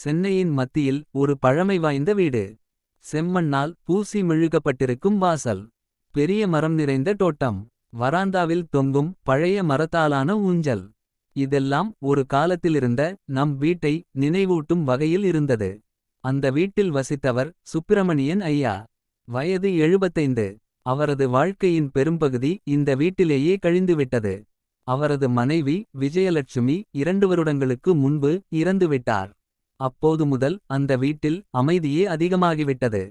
சென்னையின் மத்தியில் ஒரு பழமை வாய்ந்த வீடு. செம்மண்ணால் பூசி மெழுகப்பட்டிருக்கும் வாசல். பெரிய மரம் நிறைந்த தோட்டம். வராந்தாவில் தொங்கும் பழைய மரத்தாலான ஊஞ்சல். இதெல்லாம் ஒரு காலத்திலிருந்த நம் வீட்டை நினைவூட்டும் வகையில் இருந்தது. அந்த வீட்டில் வசித்தவர் சுப்பிரமணியன் ஐயா. வயது 75 அவரது வாழ்க்கையின் பெரும்பகுதி இந்த வீட்டிலேயே கழிந்துவிட்டது. அவரது மனைவி விஜயலட்சுமி இரண்டு வருடங்களுக்கு முன்பு இறந்துவிட்டார். அப்போது முதல் அந்த வீட்டில் அமைதியே அதிகமாகிவிட்டது.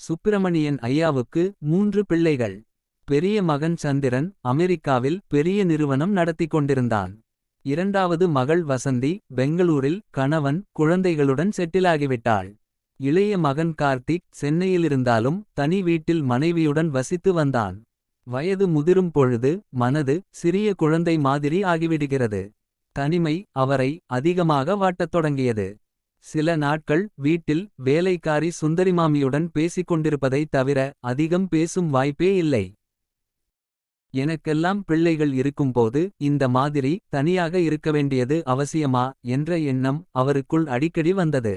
சுப்பிரமணியன் ஐயாவுக்கு மூன்று பிள்ளைகள். பெரிய மகன் சந்திரன் அமெரிக்காவில் பெரிய நிறுவனம் நடத்திக் கொண்டிருந்தான். இரண்டாவது மகள் வசந்தி பெங்களூரில் கணவன் குழந்தைகளுடன் செட்டிலாகிவிட்டாள். இளைய மகன் கார்த்திக் சென்னையிலிருந்தாலும் தனி வீட்டில் மனைவியுடன் வசித்து வந்தான். வயது முதிரும் பொழுது மனது சிறிய குழந்தை மாதிரி ஆகிவிடுகிறது. தனிமை அவரை அதிகமாக வாட்டத் தொடங்கியது. சில நாட்கள் வீட்டில் வேலைக்காரி சுந்தரிமாமியுடன் பேசிக்கொண்டிருப்பதைத் தவிர அதிகம் பேசும் வாய்ப்பே இல்லை. எனக்கெல்லாம் பிள்ளைகள் இருக்கும்போது இந்த மாதிரி தனியாக இருக்க வேண்டியது அவசியமா என்ற எண்ணம் அவருக்குள் அடிக்கடி வந்தது.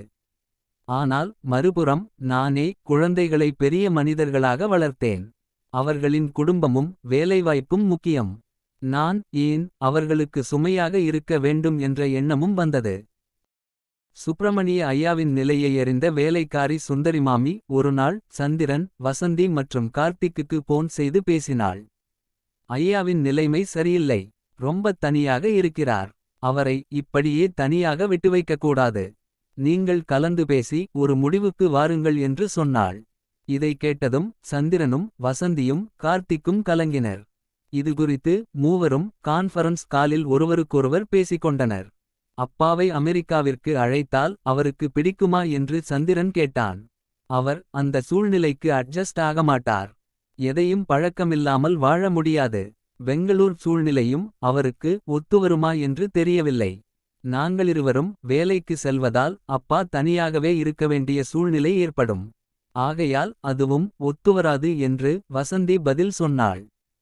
ஆனால் மறுபுறம் நானே குழந்தைகளை பெரிய மனிதர்களாக வளர்த்தேன். அவர்களின் குடும்பமும் வேலைவாய்ப்பும் முக்கியம். நான் ஏன் அவர்களுக்கு சுமையாக இருக்க வேண்டும் என்ற எண்ணமும் வந்தது. சுப்பிரமணிய ஐயாவின் நிலையை அறிந்த வேலைக்காரி சுந்தரிமாமி ஒருநாள் சந்திரன் வசந்தி மற்றும் கார்த்திக்குக்கு போன் செய்து பேசினாள். ஐயாவின் நிலைமை சரியில்லை. ரொம்ப தனியாக இருக்கிறார். அவரை இப்படியே தனியாக விட்டு வைக்கக்கூடாது. நீங்கள் கலந்து பேசி ஒரு முடிவுக்கு வாருங்கள் என்று சொன்னாள். இதை கேட்டதும் சந்திரனும் வசந்தியும் கார்த்திக்கும் கலங்கினர். இது குறித்து மூவரும் கான்ஃபரன்ஸ் காலில் ஒருவருக்கொருவர் பேசிக்கொண்டனர். அப்பாவை அமெரிக்காவிற்கு அழைத்தால் அவருக்கு பிடிக்குமா என்று சந்திரன் கேட்டான். அவர் அந்த சூழ்நிலைக்கு அட்ஜஸ்ட் ஆகமாட்டார். எதையும் பழக்கமில்லாமல் வாழ முடியாது. பெங்களூர் சூழ்நிலையும் அவருக்கு ஒத்துவருமா என்று தெரியவில்லை. நாங்களிருவரும் வேலைக்கு செல்வதால் அப்பா தனியாகவே இருக்க வேண்டிய சூழ்நிலை ஏற்படும். ஆகையால் அதுவும் ஒத்துவராது என்று வசந்தி பதில் சொன்னாள்.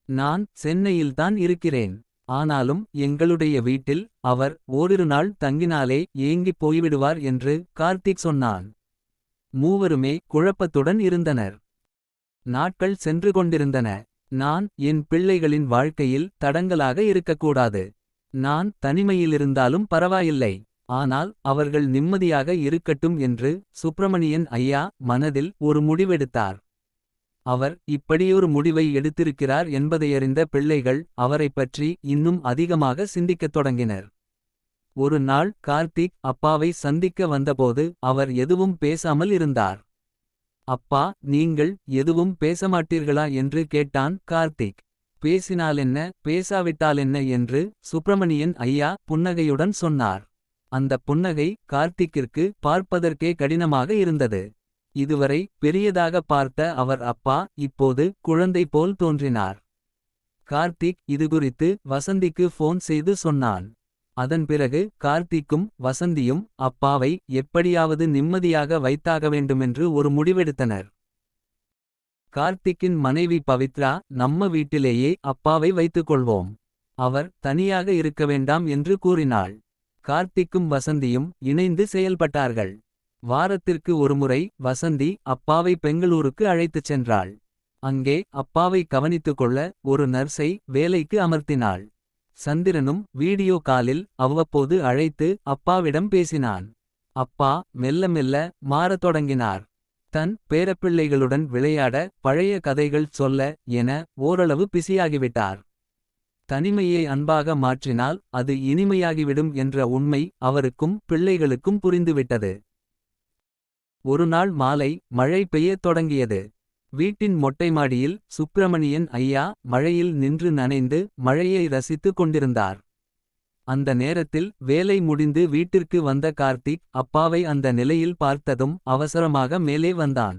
நான் சென்னையில்தான் இருக்கிறேன். ஆனாலும் எங்களுடைய வீட்டில் அவர் ஓரிரு நாள் தங்கினாலே ஏங்கிப் போய்விடுவார் என்று கார்த்திக் சொன்னான். மூவருமே குழப்பத்துடன் இருந்தனர். நாட்கள் சென்று கொண்டிருந்தன. நான் என் பிள்ளைகளின் வாழ்க்கையில் தடங்கலாக இருக்கக்கூடாது. நான் தனிமையிலிருந்தாலும் பரவாயில்லை. ஆனால் அவர்கள் நிம்மதியாக இருக்கட்டும் என்று சுப்பிரமணியன் ஐயா மனதில் ஒரு முடிவெடுத்தார். அவர் இப்படியொரு முடிவை எடுத்திருக்கிறார் என்பதையறிந்த பிள்ளைகள் அவரைப் பற்றி இன்னும் அதிகமாக சிந்திக்கத் தொடங்கினர். ஒரு நாள் கார்த்திக் அப்பாவை சந்திக்க வந்தபோது அவர் எதுவும் பேசாமல் இருந்தார். அப்பா நீங்கள் எதுவும் பேசமாட்டீர்களா என்று கேட்டான் கார்த்திக். பேசினாலென்ன பேசாவிட்டாலென்ன என்று சுப்பிரமணியன் ஐயா புன்னகையுடன் சொன்னார். அந்த புன்னகை கார்த்திக்கிற்கு பார்ப்பதற்கே கடினமாக இருந்தது. இதுவரை பெரியதாக பார்த்த அவர் அப்பா இப்போது குழந்தை போல் தோன்றினார். கார்த்திக் இதுகுறித்து வசந்திக்கு ஃபோன் செய்து சொன்னான். அதன் பிறகு கார்த்திக்கும் வசந்தியும் அப்பாவை எப்படியாவது நிம்மதியாக வைத்தாக வேண்டுமென்று ஒரு முடிவெடுத்தனர். கார்த்திக்கின் மனைவி பவித்ரா நம்ம வீட்டிலேயே அப்பாவை வைத்துக்கொள்வோம். அவர் தனியாக இருக்க வேண்டாம் என்று கூறினாள். கார்த்திக்கும் வசந்தியும் இணைந்து செயல்பட்டார்கள். வாரத்திற்கு ஒருமுறை வசந்தி அப்பாவை பெங்களூருக்கு அழைத்துச் சென்றாள். அங்கே அப்பாவை கவனித்துக்கொள்ள ஒரு நர்ஸை வேலைக்கு அமர்த்தினாள். சந்திரனும் வீடியோ காலில் அவ்வப்போது அழைத்து அப்பாவிடம் பேசினான். அப்பா மெல்ல மெல்ல மாறத் தொடங்கினார். தன் பேரப்பிள்ளைகளுடன் விளையாட பழைய கதைகள் சொல்ல என ஓரளவு பிஸியாகிவிட்டார். தனிமையை அன்பாக மாற்றினால் அது இனிமையாகிவிடும் என்ற உண்மை அவருக்கும் பிள்ளைகளுக்கும் புரிந்துவிட்டது. ஒருநாள் மாலை மழை பெய்யத் தொடங்கியது. வீட்டின் மொட்டைமாடியில் சுப்பிரமணியன் ஐயா மழையில் நின்று நனைந்து மழையை ரசித்துக் கொண்டிருந்தார். அந்த நேரத்தில் வேலை முடிந்து வீட்டிற்கு வந்த கார்த்திக் அப்பாவை அந்த நிலையில் பார்த்ததும் அவசரமாக மேலே வந்தான்.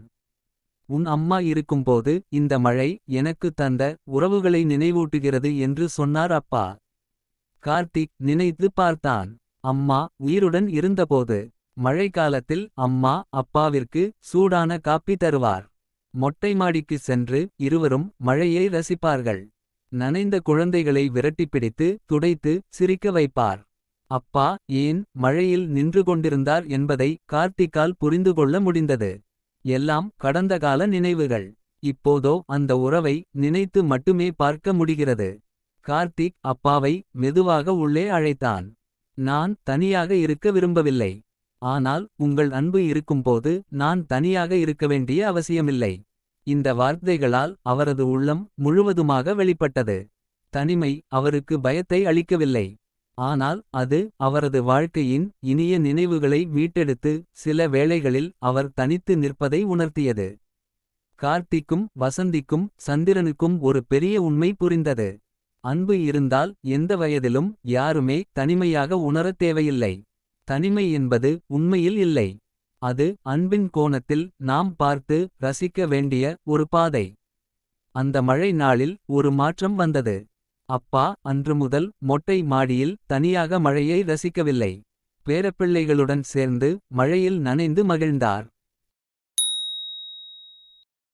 உன் அம்மா இருக்கும்போது இந்த மழை எனக்கு தந்த உறவுகளை நினைவூட்டுகிறது என்று சொன்னார் அப்பா. கார்த்திக் நினைத்து பார்த்தான். அம்மா உயிருடன் இருந்தபோது. மழைக்காலத்தில் அம்மா அப்பாவிற்கு சூடான காப்பி தருவார். மொட்டைமாடிக்கு சென்று இருவரும் மழையை ரசிப்பார்கள். நனைந்த குழந்தைகளை விரட்டிப்பிடித்து துடைத்து சிரிக்க வைப்பார். அப்பா ஏன் மழையில் நின்று கொண்டிருந்தார் என்பதை கார்த்திக்கால் புரிந்து கொள்ள முடிந்தது. எல்லாம் கடந்த கால நினைவுகள். இப்போதோ அந்த உறவை நினைத்து மட்டுமே பார்க்க முடிகிறது. கார்த்திக் அப்பாவை மெதுவாக உள்ளே அழைத்தான். நான் தனியாக இருக்க விரும்பவில்லை. ஆனால் உங்கள் அன்பு இருக்கும்போது நான் தனியாக இருக்க வேண்டிய அவசியமில்லை. இந்த வார்த்தைகளால் அவரது உள்ளம் முழுவதுமாக வெளிப்பட்டது. தனிமை அவருக்கு பயத்தை அளிக்கவில்லை. ஆனால் அது அவரது வாழ்க்கையின் இனிய நினைவுகளை மீட்டெடுத்து. சில வேளைகளில் அவர் தனித்து நிற்பதை உணர்த்தியது. கார்த்திக்கும் வசந்திக்கும் சந்திரனுக்கும் ஒரு பெரிய உண்மை புரிந்தது. அன்பு இருந்தால் எந்த வயதிலும் யாருமே தனிமையாக உணரத் தேவையில்லை. தனிமை என்பது உண்மையில் இல்லை. அது அன்பின் கோணத்தில் நாம் பார்த்து ரசிக்க வேண்டிய ஒரு பாதை. அந்த மழை நாளில் ஒரு மாற்றம் வந்தது. அப்பா அன்று முதல் மொட்டை மாடியில் தனியாக மழையை ரசிக்கவில்லை. பேரப்பிள்ளைகளுடன் சேர்ந்து மழையில் நனைந்து மகிழ்ந்தார்.